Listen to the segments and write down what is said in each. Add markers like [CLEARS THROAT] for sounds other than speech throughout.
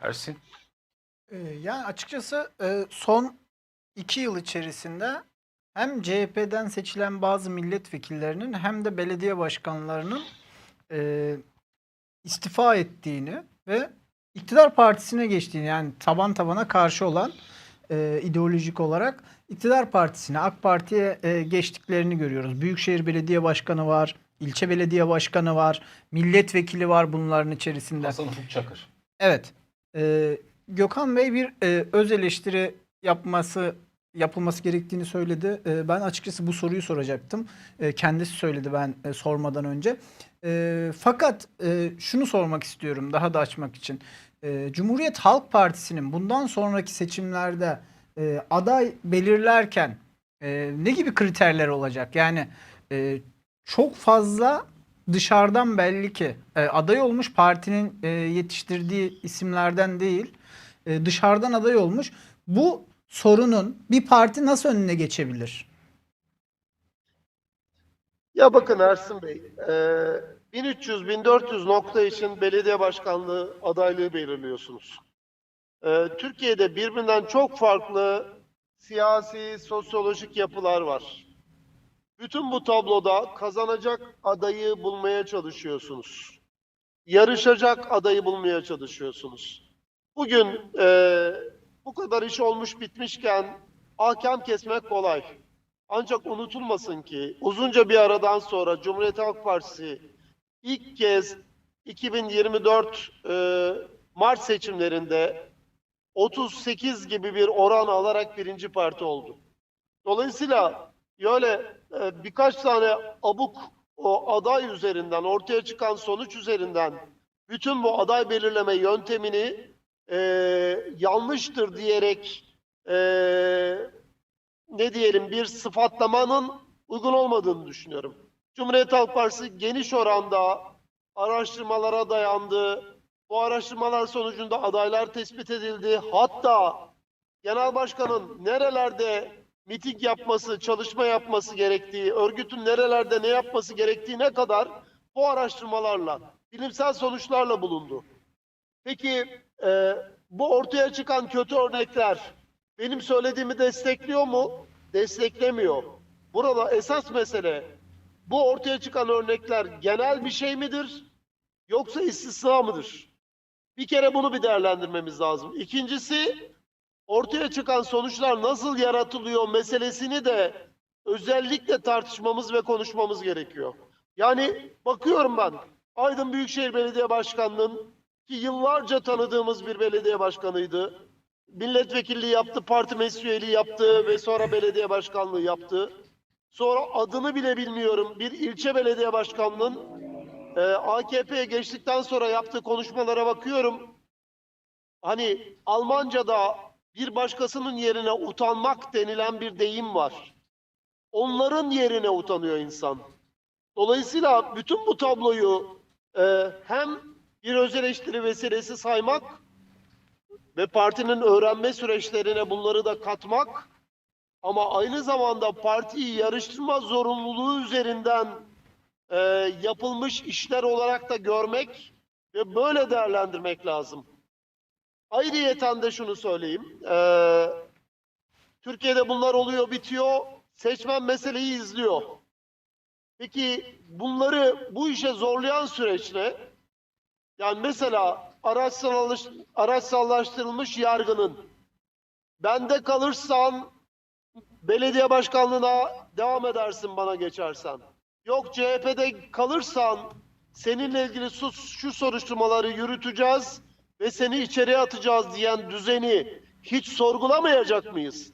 Ersin. Ee, Yani açıkçası e, son iki yıl içerisinde hem CHP'den seçilen bazı milletvekillerinin hem de belediye başkanlarının e, istifa ettiğini ve iktidar partisine geçtiğini yani taban tabana karşı olan e, ideolojik olarak iktidar partisine AK Parti'ye e, geçtiklerini görüyoruz. Büyükşehir Belediye Başkanı var, ilçe belediye başkanı var, milletvekili var bunların içerisinde. Hasan Ufuk Çakır. Evet. Ee, Gökhan Bey bir e, öz eleştiri yapması yapılması gerektiğini söyledi. Ee, ben açıkçası bu soruyu soracaktım. Ee, kendisi söyledi ben e, sormadan önce. Ee, fakat e, şunu sormak istiyorum daha da açmak için. Ee, Cumhuriyet Halk Partisi'nin bundan sonraki seçimlerde e, aday belirlerken e, ne gibi kriterler olacak? Yani e, çok fazla dışarıdan belli ki e, aday olmuş partinin e, yetiştirdiği isimlerden değil e, dışarıdan aday olmuş. Bu sorunun bir parti nasıl önüne geçebilir? Ya bakın Ersin Bey, e, 1300-1400 nokta için belediye başkanlığı adaylığı belirliyorsunuz. E, Türkiye'de birbirinden çok farklı siyasi, sosyolojik yapılar var. Bütün bu tabloda kazanacak adayı bulmaya çalışıyorsunuz. Yarışacak adayı bulmaya çalışıyorsunuz. Bugün e, bu kadar iş olmuş bitmişken hakem kesmek kolay. Ancak unutulmasın ki uzunca bir aradan sonra Cumhuriyet Halk Partisi ilk kez 2024 e, Mart seçimlerinde 38 gibi bir oran alarak birinci parti oldu. Dolayısıyla öyle e, birkaç tane abuk o aday üzerinden ortaya çıkan sonuç üzerinden bütün bu aday belirleme yöntemini e, yanlıştır diyerek e, ne diyelim bir sıfatlamanın uygun olmadığını düşünüyorum. Cumhuriyet Halk Partisi geniş oranda araştırmalara dayandı. Bu araştırmalar sonucunda adaylar tespit edildi. Hatta genel başkanın nerelerde miting yapması, çalışma yapması gerektiği, örgütün nerelerde ne yapması gerektiğine kadar bu araştırmalarla, bilimsel sonuçlarla bulundu. Peki e, bu ortaya çıkan kötü örnekler benim söylediğimi destekliyor mu? Desteklemiyor. Burada esas mesele bu ortaya çıkan örnekler genel bir şey midir? Yoksa istisna mıdır? Bir kere bunu bir değerlendirmemiz lazım. İkincisi ortaya çıkan sonuçlar nasıl yaratılıyor meselesini de özellikle tartışmamız ve konuşmamız gerekiyor. Yani bakıyorum ben Aydın Büyükşehir Belediye Başkanı'nın ki yıllarca tanıdığımız bir belediye başkanıydı milletvekilliği yaptı, parti meclis yaptı ve sonra belediye başkanlığı yaptı. Sonra adını bile bilmiyorum bir ilçe belediye başkanlığının e, AKP'ye geçtikten sonra yaptığı konuşmalara bakıyorum. Hani Almanca'da bir başkasının yerine utanmak denilen bir deyim var. Onların yerine utanıyor insan. Dolayısıyla bütün bu tabloyu e, hem bir öz eleştiri vesilesi saymak ve partinin öğrenme süreçlerine bunları da katmak ama aynı zamanda partiyi yarıştırma zorunluluğu üzerinden e, yapılmış işler olarak da görmek ve böyle değerlendirmek lazım. Ayrıyeten de şunu söyleyeyim. E, Türkiye'de bunlar oluyor bitiyor. Seçmen meseleyi izliyor. Peki bunları bu işe zorlayan süreç ne? Yani mesela araçsalış, araçsallaştırılmış yargının bende kalırsan belediye başkanlığına devam edersin bana geçersen. Yok CHP'de kalırsan seninle ilgili sus, şu soruşturmaları yürüteceğiz ve seni içeriye atacağız diyen düzeni hiç sorgulamayacak mıyız?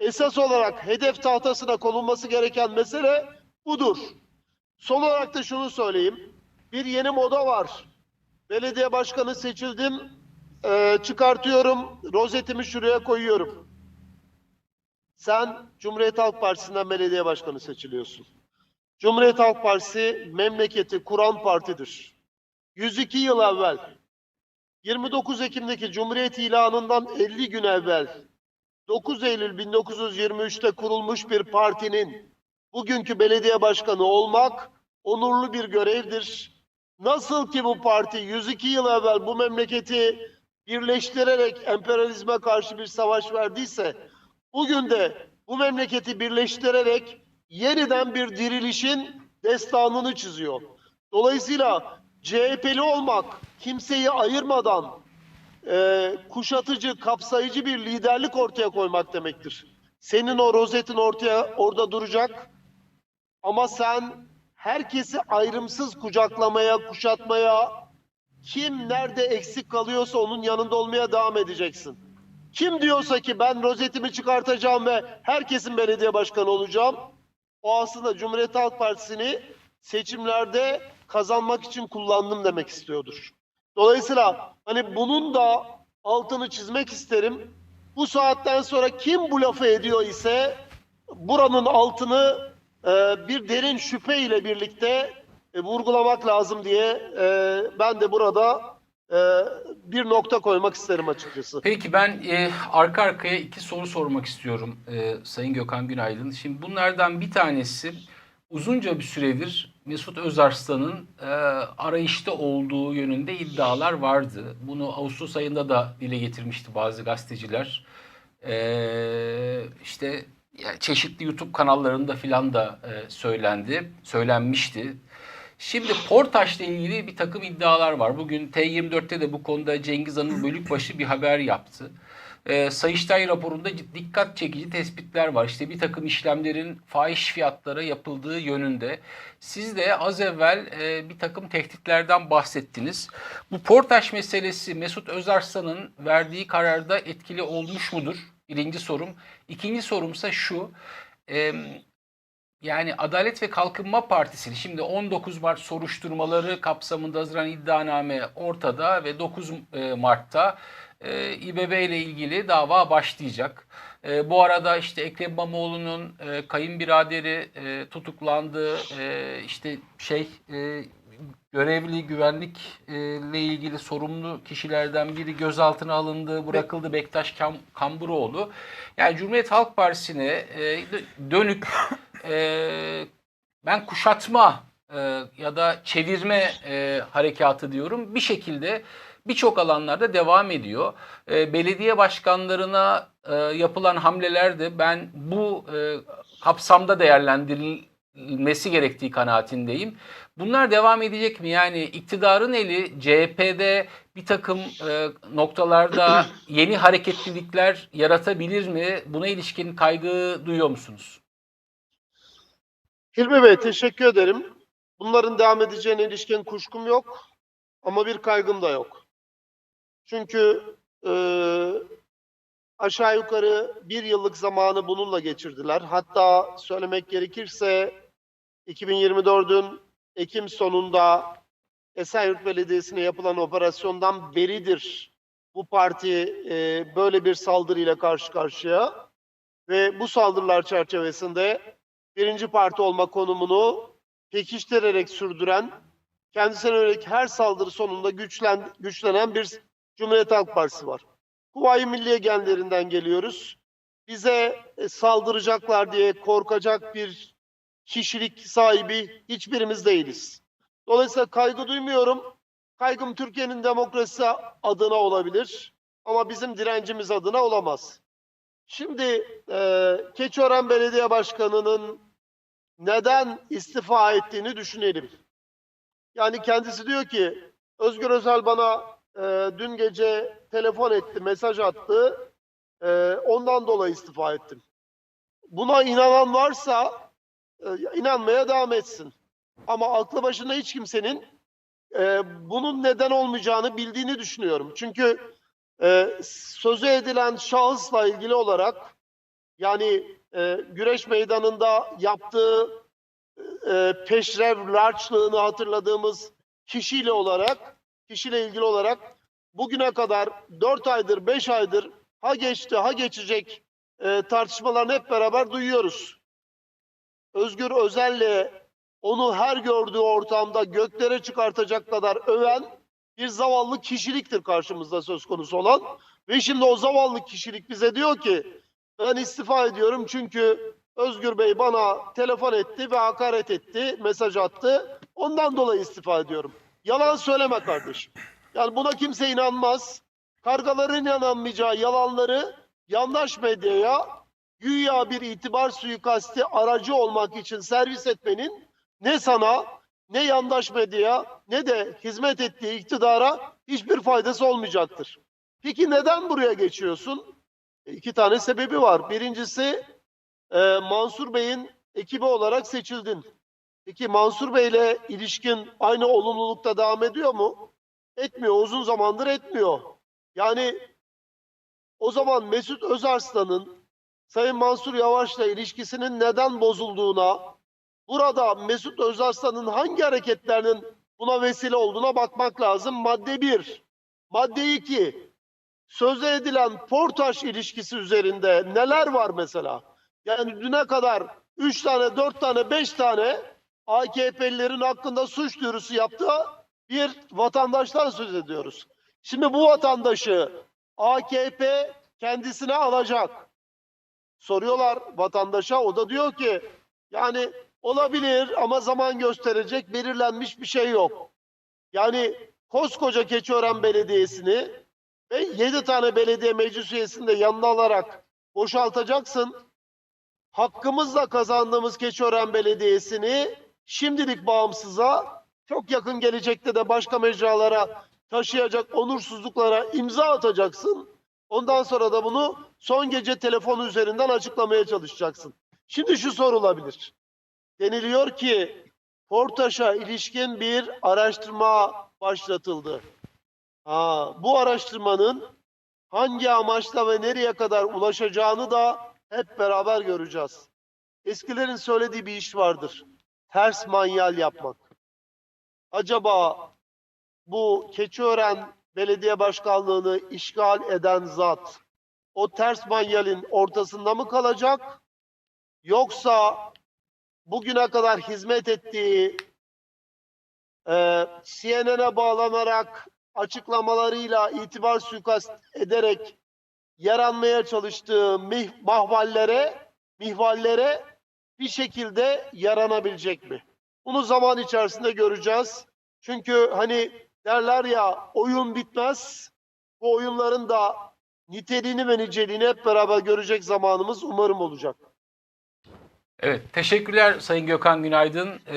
Esas olarak hedef tahtasına konulması gereken mesele budur. Son olarak da şunu söyleyeyim. Bir yeni moda var. Belediye başkanı seçildim. Ee, çıkartıyorum. Rozetimi şuraya koyuyorum. Sen Cumhuriyet Halk Partisi'nden belediye başkanı seçiliyorsun. Cumhuriyet Halk Partisi memleketi kuran partidir. 102 yıl evvel 29 Ekim'deki Cumhuriyet ilanından 50 gün evvel 9 Eylül 1923'te kurulmuş bir partinin bugünkü belediye başkanı olmak onurlu bir görevdir. Nasıl ki bu parti 102 yıl evvel bu memleketi birleştirerek emperyalizme karşı bir savaş verdiyse bugün de bu memleketi birleştirerek yeniden bir dirilişin destanını çiziyor. Dolayısıyla CHP'li olmak kimseyi ayırmadan e, kuşatıcı, kapsayıcı bir liderlik ortaya koymak demektir. Senin o rozetin ortaya orada duracak ama sen herkesi ayrımsız kucaklamaya, kuşatmaya, kim nerede eksik kalıyorsa onun yanında olmaya devam edeceksin. Kim diyorsa ki ben rozetimi çıkartacağım ve herkesin belediye başkanı olacağım, o aslında Cumhuriyet Halk Partisi'ni seçimlerde kazanmak için kullandım demek istiyordur. Dolayısıyla hani bunun da altını çizmek isterim. Bu saatten sonra kim bu lafı ediyor ise buranın altını e, bir derin şüphe ile birlikte e, vurgulamak lazım diye e, ben de burada e, bir nokta koymak isterim açıkçası. Peki ben e, arka arkaya iki soru sormak istiyorum e, Sayın Gökhan Günaydın. Şimdi bunlardan bir tanesi uzunca bir süredir Mesut Özarslan'ın e, arayışta olduğu yönünde iddialar vardı. Bunu Ağustos ayında da dile getirmişti bazı gazeteciler. E, işte yani çeşitli YouTube kanallarında filan da e, söylendi, söylenmişti. Şimdi Portaş'la ilgili bir takım iddialar var. Bugün T24'te de bu konuda Cengiz Hanım Bölükbaşı bir haber yaptı. Ee, Sayıştay raporunda dikkat çekici tespitler var. İşte bir takım işlemlerin fahiş fiyatlara yapıldığı yönünde. Siz de az evvel e, bir takım tehditlerden bahsettiniz. Bu Portaş meselesi Mesut Özarslan'ın verdiği kararda etkili olmuş mudur? Birinci sorum. İkinci sorumsa şu. E, yani Adalet ve Kalkınma Partisi'nin şimdi 19 Mart soruşturmaları kapsamında hazırlanan iddianame ortada ve 9 e, Mart'ta e, İBB ile ilgili dava başlayacak. E, bu arada işte Ekrem İmamoğlu'nun e, kayınbiraderi e, tutuklandı. E, işte şey e, görevli güvenlik e, ilgili sorumlu kişilerden biri gözaltına alındı, bırakıldı Bektaş Kam- Kamburoğlu. Yani Cumhuriyet Halk Partisi'ne e, dönük e, ben kuşatma e, ya da çevirme e, harekatı diyorum. Bir şekilde birçok alanlarda devam ediyor. E, belediye başkanlarına e, yapılan hamleler de ben bu e, kapsamda değerlendirilmesi gerektiği kanaatindeyim. Bunlar devam edecek mi? Yani iktidarın eli CHP'de bir takım e, noktalarda [CLEARS THROAT] yeni hareketlilikler yaratabilir mi? Buna ilişkin kaygı duyuyor musunuz? Hilmi Bey teşekkür ederim. Bunların devam edeceğine ilişkin kuşkum yok ama bir kaygım da yok. Çünkü e, aşağı yukarı bir yıllık zamanı bununla geçirdiler. Hatta söylemek gerekirse 2024'ün Ekim sonunda Esenyurt Belediyesi'ne yapılan operasyondan beridir bu parti e, böyle bir saldırıyla karşı karşıya ve bu saldırılar çerçevesinde birinci parti olma konumunu pekiştirerek sürdüren, kendisine yönelik her saldırı sonunda güçlen, güçlenen bir Cumhuriyet Halk Partisi var. Kuvayi Milliye genlerinden geliyoruz. Bize e, saldıracaklar diye korkacak bir kişilik sahibi hiçbirimiz değiliz. Dolayısıyla kaygı duymuyorum. Kaygım Türkiye'nin demokrasisi adına olabilir ama bizim direncimiz adına olamaz. Şimdi e, Keçiören Belediye Başkanı'nın neden istifa ettiğini düşünelim. Yani kendisi diyor ki Özgür Özel bana e, dün gece telefon etti, mesaj attı. E, ondan dolayı istifa ettim. Buna inanan varsa e, inanmaya devam etsin. Ama aklı başında hiç kimsenin e, bunun neden olmayacağını bildiğini düşünüyorum. Çünkü e, sözü edilen şahısla ilgili olarak yani e, güreş meydanında yaptığı e, peşrev larçlığını hatırladığımız kişiyle olarak kişiyle ilgili olarak bugüne kadar 4 aydır 5 aydır ha geçti ha geçecek e, tartışmalarını hep beraber duyuyoruz. Özgür Özel'le onu her gördüğü ortamda göklere çıkartacak kadar öven bir zavallı kişiliktir karşımızda söz konusu olan. Ve şimdi o zavallı kişilik bize diyor ki ben istifa ediyorum çünkü Özgür Bey bana telefon etti ve hakaret etti, mesaj attı. Ondan dolayı istifa ediyorum. Yalan söyleme kardeşim. Yani buna kimse inanmaz. kargaların inanmayacağı yalanları yandaş medyaya güya bir itibar suikasti aracı olmak için servis etmenin ne sana ne yandaş medyaya ne de hizmet ettiği iktidara hiçbir faydası olmayacaktır. Peki neden buraya geçiyorsun? E, İki tane sebebi var. Birincisi e, Mansur Bey'in ekibi olarak seçildin. Peki Mansur Bey'le ilişkin aynı olumlulukta devam ediyor mu? Etmiyor. Uzun zamandır etmiyor. Yani o zaman Mesut Özarslan'ın Sayın Mansur Yavaş'la ilişkisinin neden bozulduğuna, burada Mesut Özarslan'ın hangi hareketlerinin buna vesile olduğuna bakmak lazım. Madde 1. Madde 2. Sözde edilen Portaş ilişkisi üzerinde neler var mesela? Yani düne kadar 3 tane, 4 tane, 5 tane AKP'lilerin hakkında suç duyurusu yaptığı bir vatandaştan söz ediyoruz. Şimdi bu vatandaşı AKP kendisine alacak. Soruyorlar vatandaşa o da diyor ki yani olabilir ama zaman gösterecek belirlenmiş bir şey yok. Yani koskoca Keçiören Belediyesi'ni ve 7 tane belediye meclis üyesini de yanına alarak boşaltacaksın. Hakkımızla kazandığımız Keçiören Belediyesi'ni şimdilik bağımsıza çok yakın gelecekte de başka mecralara taşıyacak onursuzluklara imza atacaksın. Ondan sonra da bunu son gece telefonu üzerinden açıklamaya çalışacaksın. Şimdi şu sorulabilir. Deniliyor ki Portaş'a ilişkin bir araştırma başlatıldı. Ha, bu araştırmanın hangi amaçla ve nereye kadar ulaşacağını da hep beraber göreceğiz. Eskilerin söylediği bir iş vardır. Ters manyal yapmak. Acaba bu Keçiören Belediye Başkanlığı'nı işgal eden zat o ters manyalin ortasında mı kalacak? Yoksa bugüne kadar hizmet ettiği e, CNN'e bağlanarak açıklamalarıyla itibar suikast ederek yaranmaya çalıştığı mih, mahvallere, mihvallere bir şekilde yaranabilecek mi? Bunu zaman içerisinde göreceğiz. Çünkü hani derler ya oyun bitmez. Bu oyunların da niteliğini ve niceliğini hep beraber görecek zamanımız umarım olacak. Evet, teşekkürler Sayın Gökhan Günaydın. Ee,